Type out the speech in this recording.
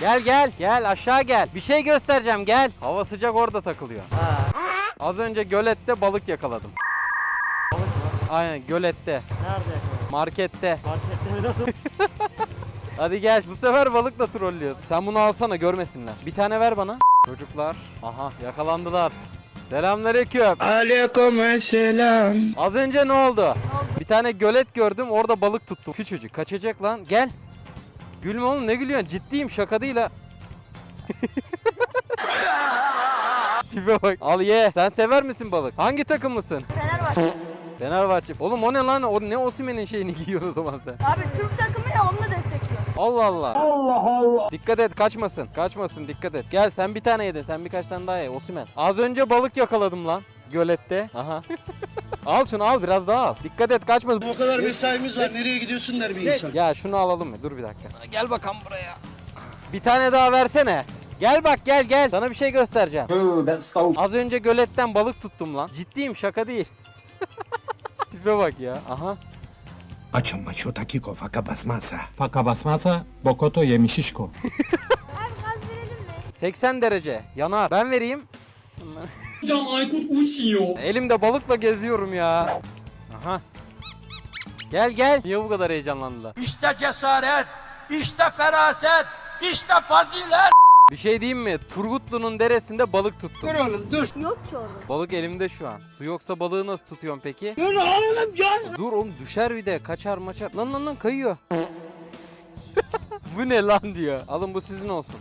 Gel gel gel aşağı gel. Bir şey göstereceğim gel. Hava sıcak orada takılıyor. Ha. Az önce gölette balık yakaladım. Balık mı? Aynen gölette. Nerede yakaladın? Markette. Markette mi nasıl? Hadi gel bu sefer balıkla trollüyoruz. Sen bunu alsana görmesinler. Bir tane ver bana. Çocuklar. Aha yakalandılar. Selamünaleyküm. Aleykümselam. Az önce ne oldu? Bir tane gölet gördüm orada balık tuttum. Küçücük kaçacak lan gel. Gülme oğlum ne gülüyorsun ciddiyim şaka değil ha. Tipe bak. Al ye. Sen sever misin balık? Hangi takımlısın? Fenerbahçe. Fenerbahçe. Oğlum o ne lan? O ne Osimhen'in şeyini giyiyorsun o zaman sen? Abi Türk takımı ya onunla destekliyor. Allah Allah. Allah Allah. Dikkat et kaçmasın. Kaçmasın dikkat et. Gel sen bir tane yedin. Sen birkaç tane daha ye. Osimhen. Az önce balık yakaladım lan. Gölette. Aha. al şunu al biraz daha al. Dikkat et kaçmasın. O kadar mesaimiz var. Nereye gidiyorsun der bir insan. Ya şunu alalım mı? Dur bir dakika. Gel bakalım buraya. Bir tane daha versene. Gel bak gel gel. Sana bir şey göstereceğim. Az önce göletten balık tuttum lan. Ciddiyim şaka değil. Tipe bak ya. Aha. Açın maço takiko faka basmazsa. Faka basmazsa Bokoto yemişişko. Abi gaz verelim mi? 80 derece. Yanar. Ben vereyim. Hocam Aykut uçuyor. Elimde balıkla geziyorum ya. Aha. Gel gel. Niye bu kadar heyecanlandılar? İşte cesaret, işte feraset, işte fazilet. Bir şey diyeyim mi? Turgutlu'nun deresinde balık tuttum. Yok ki orada. Balık elimde şu an. Su yoksa balığı nasıl tutuyorsun peki? Dur oğlum can. Dur oğlum düşer bir de kaçar maçar. Lan lan lan kayıyor. bu ne lan diyor. Alın bu sizin olsun.